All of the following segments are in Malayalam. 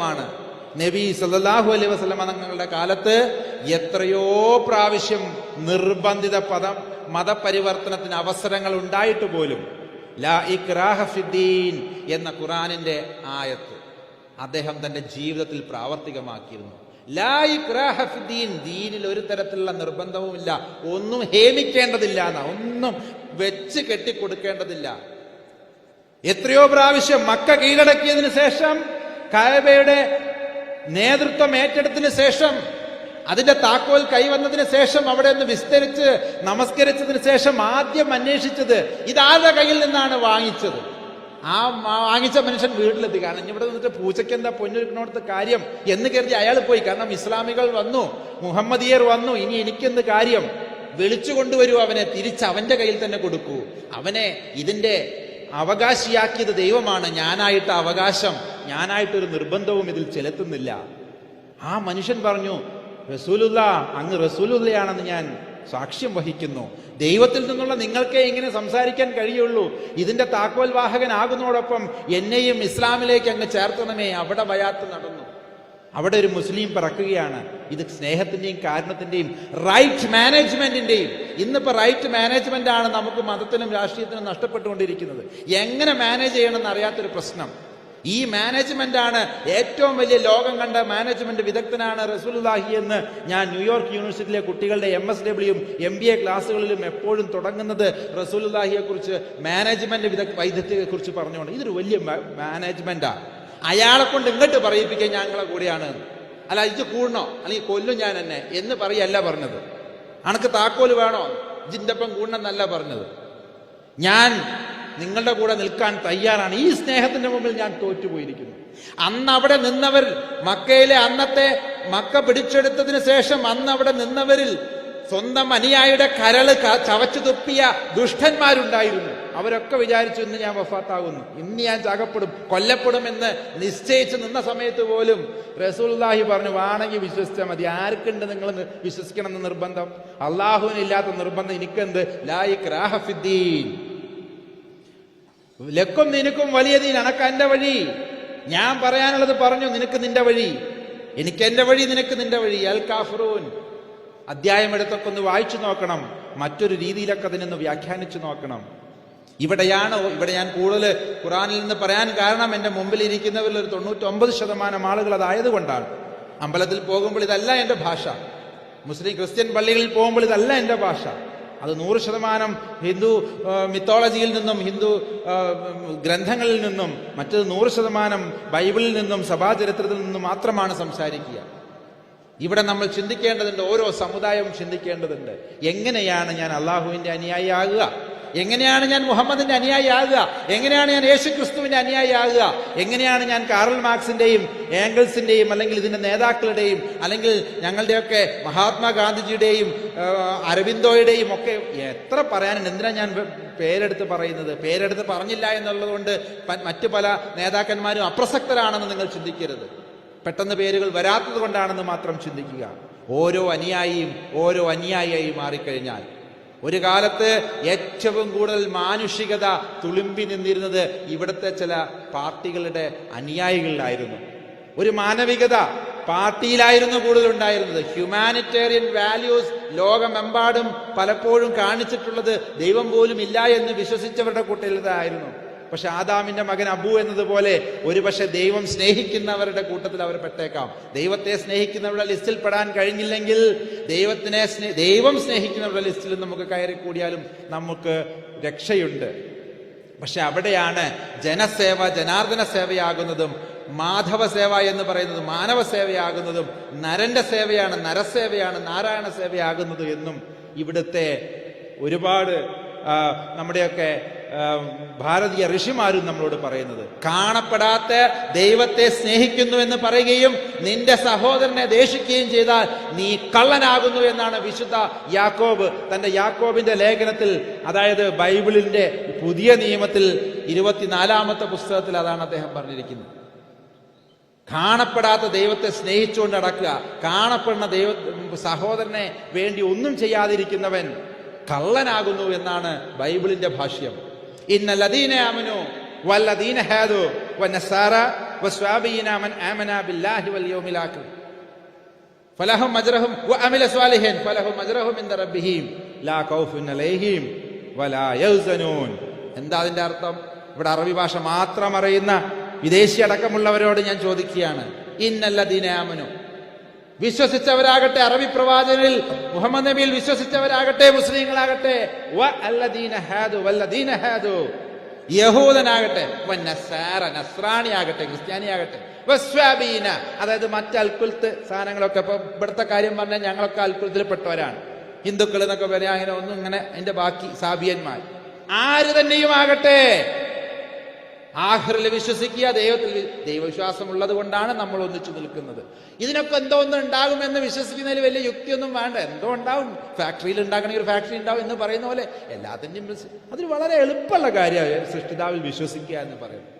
ാണ് നബി സല്ലല്ലാഹു അലൈഹി വസല്ലമ തങ്ങളുടെ കാലത്ത് എത്രയോ പ്രാവശ്യം നിർബന്ധിത പദം മതപരിവർത്തനത്തിന് അവസരങ്ങൾ ഉണ്ടായിട്ട് പോലും ലാ ഇക്രാഹ ഫിദ്ദീൻ എന്ന ഖുറാനിന്റെ ആയത്ത് അദ്ദേഹം തന്റെ ജീവിതത്തിൽ പ്രാവർത്തികമാക്കിയിരുന്നു. ലാ ഇക്രാഹ ഫിദ്ദീൻ ദീനിൽ ഒരു തരത്തിലുള്ള നിർബന്ധവുമില്ല. ഒന്നും ഹേമിക്കേണ്ടതില്ല എന്നാ ഒന്നും വെച്ച് കെട്ടിക്കൊടുക്കേണ്ടതില്ല. എത്രയോ പ്രാവശ്യം മക്ക കീഴടക്കിയതിനു ശേഷം കായബയുടെ നേതൃത്വം ഏറ്റെടുത്തതിന് ശേഷം അതിന്റെ താക്കോൽ കൈവന്നതിന് ശേഷം അവിടെ ഒന്ന് വിസ്തരിച്ച് നമസ്കരിച്ചതിന് ശേഷം ആദ്യം അന്വേഷിച്ചത് ഇതാരുടെ കയ്യിൽ നിന്നാണ് വാങ്ങിച്ചത്. ആ വാങ്ങിച്ച മനുഷ്യൻ വീട്ടിലെത്തി. കാരണം ഇവിടെ നിന്നിട്ട് പൂച്ചയ്ക്ക് എന്താ പൊന്നൊരുക്കണോടത്ത് കാര്യം എന്ന് കരുതി അയാൾ പോയി. കാരണം ഇസ്ലാമികൾ വന്നു മുഹമ്മദിയർ വന്നു ഇനി എനിക്കെന്ത് കാര്യം? വിളിച്ചു കൊണ്ടുവരൂ അവനെ തിരിച്ച് അവന്റെ കയ്യിൽ തന്നെ കൊടുക്കൂ. അവനെ ഇതിന്റെ അവകാശിയാക്കിയത് ദൈവമാണ്. ഞാനായിട്ട് അവകാശം ഞാനായിട്ടൊരു നിർബന്ധവും ഇതിൽ ചെലുത്തുന്നില്ല. ആ മനുഷ്യൻ പറഞ്ഞു റസൂലുള്ള അങ്ങ് റസൂലുള്ളയാണെന്ന് ഞാൻ സാക്ഷ്യം വഹിക്കുന്നു. ദൈവത്തിൽ നിന്നുള്ള നിങ്ങൾക്കേ ഇങ്ങനെ സംസാരിക്കാൻ കഴിയുള്ളൂ. ഇതിന്റെ താക്കോൽ വാഹകനാകുന്നതോടൊപ്പം എന്നെയും ഇസ്ലാമിലേക്ക് അങ്ങ് ചേർത്തണമേ. അവിടെ വയാത്ത് നടന്നു. അവിടെ ഒരു മുസ്ലിം പറക്കുകയാണ്. ഇത് സ്നേഹത്തിന്റെയും കാരണത്തിന്റെയും റൈറ്റ് മാനേജ്മെന്റിന്റെയും ഇന്നിപ്പോ റൈറ്റ് മാനേജ്മെന്റ് ആണ് നമുക്ക് മതത്തിനും രാഷ്ട്രീയത്തിനും നഷ്ടപ്പെട്ടുകൊണ്ടിരിക്കുന്നത്. എങ്ങനെ മാനേജ് ചെയ്യണമെന്ന് അറിയാത്തൊരു പ്രശ്നം. ഈ മാനേജ്മെന്റ് ആണ് ഏറ്റവും വലിയ ലോകം കണ്ട മാനേജ്മെന്റ് വിദഗ്ധനാണ് റസൂലുള്ളാഹി എന്ന് ഞാൻ ന്യൂയോർക്ക് യൂണിവേഴ്സിറ്റിയിലെ കുട്ടികളുടെ എം എസ് ഡബ്ല്യൂയും എം ബി എ ക്ലാസ്സുകളിലും എപ്പോഴും തുടങ്ങുന്നത് റസൂലുള്ളാഹിയെ കുറിച്ച് മാനേജ്മെന്റ് വിദഗ് വൈദഗ്ധ്യത്തെ കുറിച്ച് പറഞ്ഞുകൊണ്ട്. ഇതൊരു വലിയ മാനേജ്മെന്റാണ് അയാളെ കൊണ്ട് ഇങ്ങോട്ട് പറയിപ്പിക്കാൻ ഞങ്ങളെ കൂടെയാണ്. അല്ല ഇത് കൂടണോ? അല്ലെങ്കിൽ കൊല്ലും ഞാൻ എന്നെ എന്ന് പറയല്ല പറഞ്ഞത്. അണക്ക് താക്കോൽ വേണോ? ജിന്റെപ്പം ഒപ്പം കൂടണം എന്നല്ല പറഞ്ഞത്. ഞാൻ നിങ്ങളുടെ കൂടെ നിൽക്കാൻ തയ്യാറാണ്. ഈ സ്നേഹത്തിന്റെ മുമ്പിൽ ഞാൻ തോറ്റുപോയിരിക്കുന്നു. അന്ന് അവിടെ നിന്നവർ മക്കയിലെ അന്നത്തെ മക്ക പിടിച്ചെടുത്തതിന് ശേഷം അന്ന് അവിടെ നിന്നവരിൽ സ്വന്തം അനുയായിയുടെ കരൾ ചവച്ചു തുപ്പിയ ദുഷ്ടന്മാരുണ്ടായിരുന്നു. അവരൊക്കെ വിചാരിച്ചു ഇന്ന് ഞാൻ വഫാത്താകുന്നു. ഇന്ന് ഞാൻ ചകപ്പെടും കൊല്ലപ്പെടും എന്ന് നിശ്ചയിച്ച് നിന്ന സമയത്ത് പോലും റസൂൽദാഹി പറഞ്ഞു വാണെങ്കിൽ വിശ്വസിച്ചാൽ മതി. ആർക്കുണ്ട് നിങ്ങൾ നി- വിശ്വസിക്കണം എന്ന് നിർബന്ധം? അള്ളാഹുവിനില്ലാത്ത നിർബന്ധം എനിക്കെന്ത്? ലായിക് ലക്കും നിനക്കും വലിയ ദീൻ. അനക്ക എന്റെ വഴി. ഞാൻ പറയാനുള്ളത് പറഞ്ഞു നിനക്ക് നിന്റെ വഴി. എനിക്ക് എന്റെ വഴി നിനക്ക് നിന്റെ വഴി. അൽ കാഫറൂൻ. അധ്യായം എടുത്തൊക്കെ ഒന്ന് വായിച്ചു നോക്കണം. മറ്റൊരു രീതിയിലൊക്കെ അതിനൊന്ന് വ്യാഖ്യാനിച്ചു നോക്കണം. ഇവിടെയാണ് ഇവിടെ ഞാൻ കൂടുതൽ ഖുറാനിൽ നിന്ന് പറയാൻ കാരണം എന്റെ മുമ്പിൽ ഇരിക്കുന്നവരിൽ ഒരു തൊണ്ണൂറ്റൊമ്പത് ശതമാനം ആളുകൾ അതായതുകൊണ്ടാണ്. അമ്പലത്തിൽ പോകുമ്പോൾ ഇതല്ല എന്റെ ഭാഷ. മുസ്ലിം ക്രിസ്ത്യൻ പള്ളികളിൽ പോകുമ്പോൾ ഇതല്ല എന്റെ ഭാഷ. അത് നൂറ് ശതമാനം ഹിന്ദു മിത്തോളജിയിൽ നിന്നും ഹിന്ദു ഗ്രന്ഥങ്ങളിൽ നിന്നും മറ്റത് നൂറ് ശതമാനം ബൈബിളിൽ നിന്നും സഭാചരിത്രത്തിൽ നിന്നും മാത്രമാണ് സംസാരിക്കുക. ഇവിടെ നമ്മൾ ചിന്തിക്കേണ്ടതുണ്ട് ഓരോ സമുദായവും ചിന്തിക്കേണ്ടതുണ്ട്. എങ്ങനെയാണ് ഞാൻ അള്ളാഹുവിന്റെ അനുയായി ആകുക എങ്ങനെയാണ് ഞാൻ മുഹമ്മദിന്റെ അനുയായി ആകുക എങ്ങനെയാണ് ഞാൻ യേശു ക്രിസ്തുവിന്റെ അനുയായി ആകുക എങ്ങനെയാണ് ഞാൻ കാറൽ മാർക്സിന്റെയും ഏംഗിൾസിന്റെയും അല്ലെങ്കിൽ ഇതിന്റെ നേതാക്കളുടെയും അല്ലെങ്കിൽ ഞങ്ങളുടെയൊക്കെ മഹാത്മാഗാന്ധിജിയുടെയും അരവിന്ദോയുടെയും ഒക്കെ എത്ര പറയാനുണ്ട്? എന്തിനാ ഞാൻ പേരെടുത്ത് പറയുന്നത്? പേരെടുത്ത് പറഞ്ഞില്ല എന്നുള്ളതുകൊണ്ട് മറ്റു പല നേതാക്കന്മാരും അപ്രസക്തരാണെന്ന് നിങ്ങൾ ചിന്തിക്കരുത്. പെട്ടെന്ന് പേരുകൾ വരാത്തത് കൊണ്ടാണെന്ന് മാത്രം ചിന്തിക്കുക. ഓരോ അനുയായിയും ഓരോ അനുയായിയായി മാറിക്കഴിഞ്ഞാൽ ഒരു കാലത്ത് ഏറ്റവും കൂടുതൽ മാനുഷികത തുളുമ്പി നിന്നിരുന്നത് ഇവിടുത്തെ ചില പാർട്ടികളുടെ അനുയായികളിലായിരുന്നു. ഒരു മാനവികത പാർട്ടിയിലായിരുന്നു കൂടുതൽ ഉണ്ടായിരുന്നത് ഹ്യൂമാനിറ്റേറിയൻ വാല്യൂസ് ലോകമെമ്പാടും പലപ്പോഴും കാണിച്ചിട്ടുള്ളത് ദൈവം പോലും ഇല്ല എന്ന് വിശ്വസിച്ചവരുടെ കൂട്ടത്തിലായിരുന്നു പക്ഷെ ആദാമിന്റെ മകൻ അബു എന്നതുപോലെ ഒരുപക്ഷെ ദൈവം സ്നേഹിക്കുന്നവരുടെ കൂട്ടത്തിൽ അവർ പെട്ടേക്കാം. ദൈവത്തെ സ്നേഹിക്കുന്നവരുടെ ലിസ്റ്റിൽ പെടാൻ കഴിഞ്ഞില്ലെങ്കിൽ ദൈവത്തിനെ ദൈവം സ്നേഹിക്കുന്നവരുടെ ലിസ്റ്റിൽ നമുക്ക് കയറി കൂടിയാലും നമുക്ക് രക്ഷയുണ്ട്. പക്ഷെ അവിടെയാണ് ജനസേവ ജനാർദ്ദന സേവയാകുന്നതും മാധവ സേവ എന്ന് പറയുന്നത് മാനവ സേവയാകുന്നതും നരന്റെ സേവയാണ് നരസേവയാണ് നാരായണ സേവയാകുന്നത് എന്നും ഇവിടുത്തെ ഒരുപാട് നമ്മുടെയൊക്കെ ഭാരതീയ ഋഷിമാരും നമ്മളോട് പറയുന്നത് കാണപ്പെടാത്ത ദൈവത്തെ സ്നേഹിക്കുന്നു എന്ന് പറയുകയും നിന്റെ സഹോദരനെ ദേഷിക്കുകയും ചെയ്താൽ നീ കള്ളനാകുന്നു എന്നാണ് വിശുദ്ധ യാക്കോബ് തന്റെ യാക്കോബിന്റെ ലേഖനത്തിൽ അതായത് ബൈബിളിന്റെ പുതിയ നിയമത്തിൽ ഇരുപത്തിനാലാമത്തെ പുസ്തകത്തിൽ അതാണ് അദ്ദേഹം പറഞ്ഞിരിക്കുന്നത്. കാണപ്പെടാത്ത ദൈവത്തെ സ്നേഹിച്ചുകൊണ്ട് നടക്കുക കാണപ്പെടുന്ന ദൈവ സഹോദരനെ വേണ്ടി ഒന്നും ചെയ്യാതിരിക്കുന്നവൻ കള്ളനാകുന്നു എന്നാണ് ബൈബിളിന്റെ ഭാഷ്യം. ഇന്ന ലദീന ആമനു വല്ലദീന ഹാദു വനസാറ വസ്വാബീന മൻ ആമന ബില്ലാഹി വൽ യൗമിൽ ആഖിർ. ഫലഹും അജ്റഹും വഅമില സ്വാലിഹിൻ. ഫലഹും അജ്റഹും ഇൻദ റബ്ബിഹിം. ലാ ഖൗഫുൻ അലൈഹിം വലാ യഹ്സനൂൻ എന്താ അതിന്റെ അർത്ഥം? ഇവിടെ അറബി ഭാഷ മാത്രം അറിയുന്ന വിദേശി അടക്കമുള്ളവരോട് ഞാൻ ചോദിക്കുകയാണ്. ഇന്നല്ലദീന ആമനു വിശ്വസിച്ചവരാകട്ടെ അറബി പ്രവാചകനിൽ മുഹമ്മദ് നബിയിൽ വിശ്വസിച്ചവരാകട്ടെ മുസ്ലിങ്ങളാകട്ടെ. യഹൂദനാകട്ടെ നസ്രാണിയാകട്ടെ ക്രിസ്ത്യാനിയാകട്ടെ. വസ്വാബീന അതായത് മറ്റ് അൽക്കുലത്ത് സാധനങ്ങളൊക്കെ. ഇപ്പൊ ഇവിടുത്തെ കാര്യം പറഞ്ഞാൽ ഞങ്ങളൊക്കെ അൽക്കുലത്തിൽ പെട്ടവരാണ്. ഹിന്ദുക്കൾ എന്നൊക്കെ പറയാം അങ്ങനെ ഒന്നും ഇങ്ങനെ അതിന്റെ ബാക്കി സാബിയന്മാർ. ആര് തന്നെയും ആകട്ടെ ആഹ്റിൽ വിശ്വസിക്കുക ദൈവത്തിൽ ദൈവവിശ്വാസമുള്ളത് കൊണ്ടാണ് നമ്മൾ ഒന്നിച്ചു നിൽക്കുന്നത്. ഇതിനൊക്കെ എന്തോ ഒന്ന് ഉണ്ടാകുമെന്ന് വിശ്വസിക്കുന്നതിൽ വലിയ യുക്തിയൊന്നും വേണ്ട. എന്തോ ഉണ്ടാവും. ഫാക്ടറിയിൽ ഉണ്ടാക്കണമെങ്കിൽ ഒരു ഫാക്ടറി ഉണ്ടാവും എന്ന് പറയുന്ന പോലെ എല്ലാത്തിന്റെയും അതിന് വളരെ എളുപ്പമുള്ള കാര്യമാണ് സൃഷ്ടിതാവിൽ വിശ്വസിക്കുക എന്ന് പറയുന്നത്.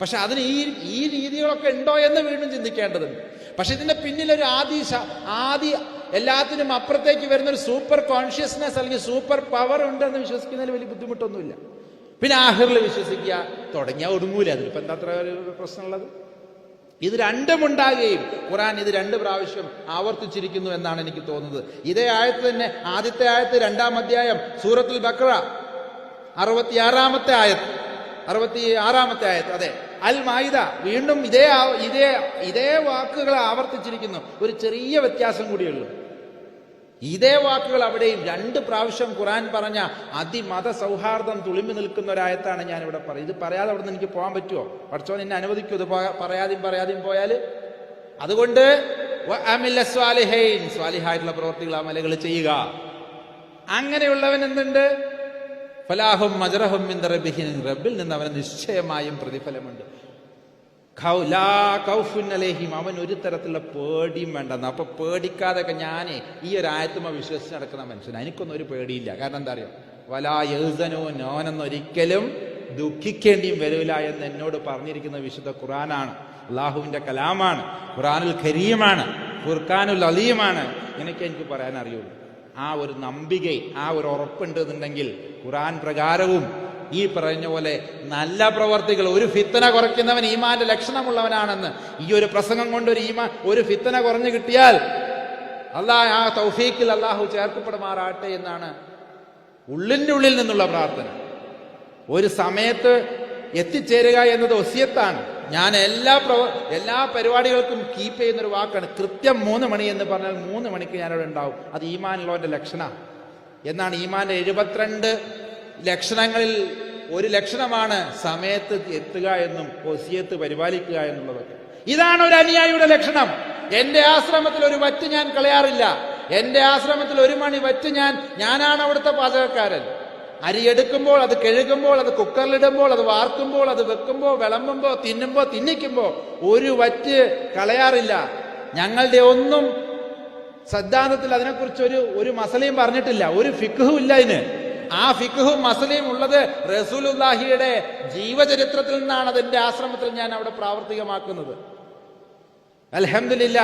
പക്ഷെ അതിന് ഈ ഈ രീതികളൊക്കെ ഉണ്ടോ എന്ന് വീണ്ടും ചിന്തിക്കേണ്ടതുണ്ട്. പക്ഷെ ഇതിന്റെ പിന്നിലൊരു ആദി ആദി എല്ലാത്തിനും അപ്പുറത്തേക്ക് വരുന്ന ഒരു സൂപ്പർ കോൺഷ്യസ്നെസ് അല്ലെങ്കിൽ സൂപ്പർ പവർ ഉണ്ടെന്ന് വിശ്വസിക്കുന്നതിൽ വലിയ ബുദ്ധിമുട്ടൊന്നുമില്ല. പിന്നെ ആഹിറിൽ വിശ്വസിക്കുക. തുടങ്ങിയാൽ ഒടുങ്ങൂല അതിലിപ്പോ എന്താ അത്ര പ്രശ്നമുള്ളത്? ഇത് രണ്ടും ഉണ്ടാകുകയും ഖുറാൻ ഇത് രണ്ട് പ്രാവശ്യം ആവർത്തിച്ചിരിക്കുന്നു എന്നാണ് എനിക്ക് തോന്നുന്നത്. ഇതേ ആയത്ത് തന്നെ ആദ്യത്തെ ആയത്ത് രണ്ടാം അധ്യായം സൂറത്തുൽ ബക്ര അറുപത്തിയാറാമത്തെ ആയത്ത് അറുപത്തി ആറാമത്തെ ആയത്ത് അതെ. അൽ മായിദ വീണ്ടും ഇതേ ഇതേ ഇതേ വാക്കുകൾ ആവർത്തിച്ചിരിക്കുന്നു. ഒരു ചെറിയ വ്യത്യാസം കൂടിയുള്ളൂ ഇതേ വാക്കുകൾ അവിടെയും രണ്ട് പ്രാവശ്യം ഖുറാൻ പറഞ്ഞ അതിമത സൗഹാർദ്ദം തുളിമ്പി നിൽക്കുന്ന ഒരായത്താണ് ഞാൻ ഇവിടെ പറയുന്നത്. ഇത് പറയാതെ അവിടെ നിന്ന് എനിക്ക് പോകാൻ പറ്റുമോ? പഠിച്ചോ എന്നെ അനുവദിക്കൂ. ഇത് പറയാതെയും പറയാതെയും പോയാൽ അതുകൊണ്ട് സ്വാലിഹായിട്ടുള്ള പ്രവർത്തികൾ അമലകൾ ചെയ്യുക. അങ്ങനെയുള്ളവൻ എന്തുണ്ട്? ഫലാഹും മജറഹും റബ്ബിൽ നിന്ന് അവന് നിശ്ചയമായും പ്രതിഫലമുണ്ട്. ഖൗഫുൻ അവൻ ഒരു തരത്തിലുള്ള പേടിയും വേണ്ടെന്ന്. അപ്പൊ പേടിക്കാതൊക്കെ ഞാനേ ഈ ഒരു ആയത്തുമ വിശ്വസിച്ച് നടക്കുന്ന മനുഷ്യൻ. എനിക്കൊന്നും ഒരു പേടിയില്ല. കാരണം എന്താ അറിയോ? വലാ യഹ്സനോ നോനെന്നൊരിക്കലും ദുഃഖിക്കേണ്ടിയും വരൂല എന്ന് എന്നോട് പറഞ്ഞിരിക്കുന്ന വിശുദ്ധ ഖുറാനാണ് അള്ളാഹുവിന്റെ കലാമാണ്. ഖുറാനുൽ ഖരീയമാണ് ഖുർഖാനുൽ അലിയുമാണ് എനിക്ക് എനിക്ക് പറയാൻ അറിയുള്ളൂ ആ ഒരു നമ്പിക ആ ഒരു ഉറപ്പുണ്ട് എന്നുണ്ടെങ്കിൽ ഖുറാൻ പ്രകാരവും ഈ പറഞ്ഞ പോലെ നല്ല പ്രവർത്തികൾ ഒരു ഫിത്തന കുറയ്ക്കുന്നവൻ ഈമാന്റെ ലക്ഷണമുള്ളവനാണെന്ന് ഈ ഒരു പ്രസംഗം കൊണ്ട് ഒരു ഈമാ ഒരു ഫിത്തന കുറഞ്ഞു കിട്ടിയാൽ അള്ളാഹ് ആ തൗഫീക്കിൽ അള്ളാഹു ചേർക്കപ്പെടുമാറാട്ടെ എന്നാണ് ഉള്ളിന്റെ ഉള്ളിൽ നിന്നുള്ള പ്രാർത്ഥന. ഒരു സമയത്ത് എത്തിച്ചേരുക എന്നത് ഒസിയത്താണ്. ഞാൻ എല്ലാ പ്രവ എല്ലാ പരിപാടികൾക്കും കീപ്പ് ചെയ്യുന്ന ഒരു വാക്കാണ്. കൃത്യം മൂന്ന് മണി എന്ന് പറഞ്ഞാൽ മൂന്ന് മണിക്ക് ഞാനവിടെ ഉണ്ടാവും. അത് ഈമാനുള്ളവന്റെ ലക്ഷണ. എന്നാണ് ഈമാന്റെ എഴുപത്തിരണ്ട് ലക്ഷണങ്ങളിൽ ഒരു ലക്ഷണമാണ് സമയത്ത് എത്തുക എന്നും ഒസിയത്ത് പരിപാലിക്കുക എന്നുള്ളതൊക്കെ. ഇതാണ് ഒരു അനുയായിയുടെ ലക്ഷണം. എന്റെ ആശ്രമത്തിൽ ഒരു വറ്റ് ഞാൻ കളയാറില്ല. എന്റെ ആശ്രമത്തിൽ ഒരു മണി വറ്റ് ഞാൻ ഞാനാണ് അവിടുത്തെ പാചകക്കാരൻ. അരി എടുക്കുമ്പോൾ അത് കഴുകുമ്പോൾ അത് കുക്കറിലിടുമ്പോൾ അത് വാർക്കുമ്പോൾ അത് വെക്കുമ്പോൾ വിളമ്പുമ്പോൾ തിന്നുമ്പോൾ തിന്നിക്കുമ്പോൾ ഒരു വറ്റ് കളയാറില്ല. ഞങ്ങളുടെ ഒന്നും സിദ്ധാന്തത്തിൽ അതിനെക്കുറിച്ച് ഒരു ഒരു മസലയും പറഞ്ഞിട്ടില്ല. ഒരു ഫിഖും ഇല്ല ഇതിന് ആ ഫിഖുഹും മസലയും ഉള്ളത് റസൂലുല്ലാഹിയുടെ ജീവചരിത്രത്തിൽ നിന്നാണ് അതിന്റെ ആശ്രമത്തിൽ ഞാൻ അവിടെ പ്രാവർത്തികമാക്കുന്നത്. അലഹമില്ല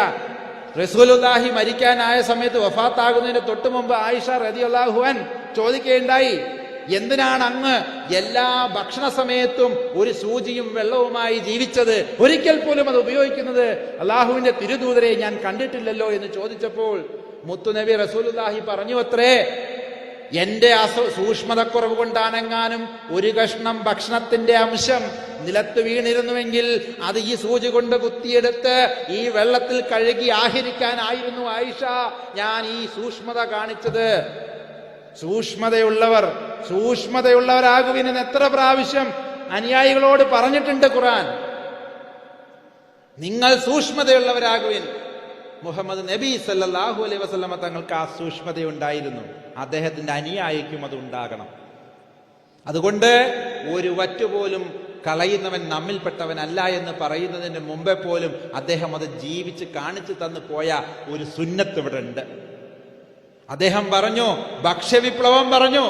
റസൂലുല്ലാഹി മരിക്കാനായ സമയത്ത് വഫാത്താകുന്നതിന് തൊട്ടു മുമ്പ് ആയിഷ റതി അള്ളാഹുവൻ ചോദിക്കുകയുണ്ടായി എന്തിനാണ് അങ്ങ് എല്ലാ ഭക്ഷണ സമയത്തും ഒരു സൂചിയും വെള്ളവുമായി ജീവിച്ചത്? ഒരിക്കൽ പോലും അത് ഉപയോഗിക്കുന്നത്? അള്ളാഹുവിന്റെ തിരുദൂതരെ ഞാൻ കണ്ടിട്ടില്ലല്ലോ എന്ന് ചോദിച്ചപ്പോൾ മുത്തുനബി റസൂലുല്ലാഹി പറഞ്ഞു അത്രേ എന്റെ അസു സൂക്ഷ്മതക്കുറവ് കൊണ്ടാണെങ്ങാനും ഒരു കഷ്ണം ഭക്ഷണത്തിന്റെ അംശം നിലത്ത് വീണിരുന്നുവെങ്കിൽ അത് ഈ സൂചി കൊണ്ട് കുത്തിയെടുത്ത് ഈ വെള്ളത്തിൽ കഴുകി ആഹരിക്കാനായിരുന്നു ആയിഷ. ഞാൻ ഈ സൂക്ഷ്മത കാണിച്ചത്. സൂക്ഷ്മതയുള്ളവർ സൂക്ഷ്മതയുള്ളവരാകുവിനെന്ന് എത്ര പ്രാവശ്യം അനുയായികളോട് പറഞ്ഞിട്ടുണ്ട് ഖുറാൻ നിങ്ങൾ സൂക്ഷ്മതയുള്ളവരാകുവിൻ. മുഹമ്മദ് നബി സല്ലാഹു അലൈഹി വസ്ലമ തങ്ങൾക്ക് ആ സൂക്ഷ്മതയുണ്ടായിരുന്നു. അദ്ദേഹത്തിന്റെ അനുയായിക്കും അത് ഉണ്ടാകണം. അതുകൊണ്ട് ഒരു വറ്റുപോലും കളയുന്നവൻ നമ്മിൽപ്പെട്ടവനല്ല എന്ന് പറയുന്നതിന് മുമ്പേ പോലും അദ്ദേഹം അത് ജീവിച്ച് കാണിച്ചു തന്നു പോയ ഒരു സുന്നത്ത് ഇവിടെ ഉണ്ട്. അദ്ദേഹം പറഞ്ഞു ഭക്ഷ്യവിപ്ലവം പറഞ്ഞു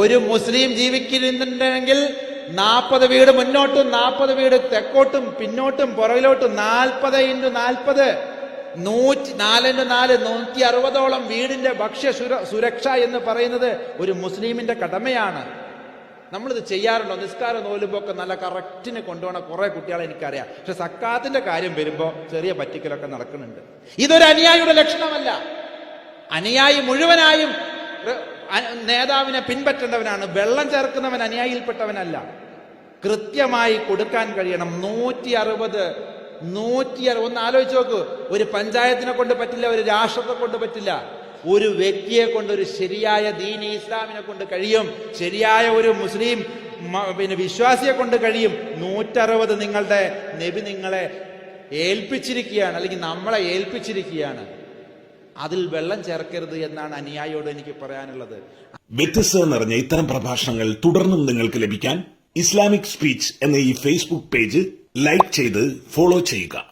ഒരു മുസ്ലിം ജീവിക്കുന്നുണ്ടെങ്കിൽ നാൽപ്പത് വീട് മുന്നോട്ടും നാൽപ്പത് വീട് തെക്കോട്ടും പിന്നോട്ടും പുറകിലോട്ടും നാൽപ്പത് ഇന്റു നാൽപ്പത്. നൂറ്റി നാലിന്റെ നാല് നൂറ്റി അറുപതോളം വീടിന്റെ ഭക്ഷ്യ സുര സുരക്ഷ എന്ന് പറയുന്നത് ഒരു മുസ്ലിമിന്റെ കടമയാണ്. നമ്മളിത് ചെയ്യാറുണ്ടോ? നിസ്കാരം നോലുമ്പോക്കെ നല്ല കറക്റ്റിന് കൊണ്ടുപോകണ കുറേ കുട്ടികളെ എനിക്കറിയാം. പക്ഷെ സക്കാത്തിന്റെ കാര്യം വരുമ്പോൾ ചെറിയ പറ്റിക്കലൊക്കെ നടക്കുന്നുണ്ട്. ഇതൊരു അനുയായിയുടെ ലക്ഷണമല്ല. അനുയായി മുഴുവനായും നേതാവിനെ പിൻപറ്റേണ്ടവനാണ്. വെള്ളം ചേർക്കുന്നവൻ അനുയായിയിൽപ്പെട്ടവനല്ല. കൃത്യമായി കൊടുക്കാൻ കഴിയണം. നൂറ്റി അറുപത് നൂറ്റി ഒന്ന് ആലോചിച്ച് നോക്ക്. ഒരു പഞ്ചായത്തിനെ കൊണ്ട് പറ്റില്ല ഒരു രാഷ്ട്രത്തെ കൊണ്ട് പറ്റില്ല. ഒരു വ്യക്തിയെ കൊണ്ട് ഒരു ശരിയായ ദീനി ഇസ്ലാമിനെ കൊണ്ട് കഴിയും. ശരിയായ ഒരു മുസ്ലിം പിന്നെ വിശ്വാസിയെ കൊണ്ട് കഴിയും. നൂറ്ററുപത് നിങ്ങളുടെ നബി നിങ്ങളെ ഏൽപ്പിച്ചിരിക്കുകയാണ് അല്ലെങ്കിൽ നമ്മളെ ഏൽപ്പിച്ചിരിക്കുകയാണ്. അതിൽ വെള്ളം ചേർക്കരുത് എന്നാണ് അനുയായിയോട് എനിക്ക് പറയാനുള്ളത്. വ്യത്യസ്തത നിറഞ്ഞ ഇത്തരം പ്രഭാഷണങ്ങൾ തുടർന്നും നിങ്ങൾക്ക് ലഭിക്കാൻ ഇസ്ലാമിക് സ്പീച്ച് എന്ന ഈ ഫേസ്ബുക്ക് പേജ് ലൈക്ക് ചെയ്ത് ഫോളോ ചെയ്യുക.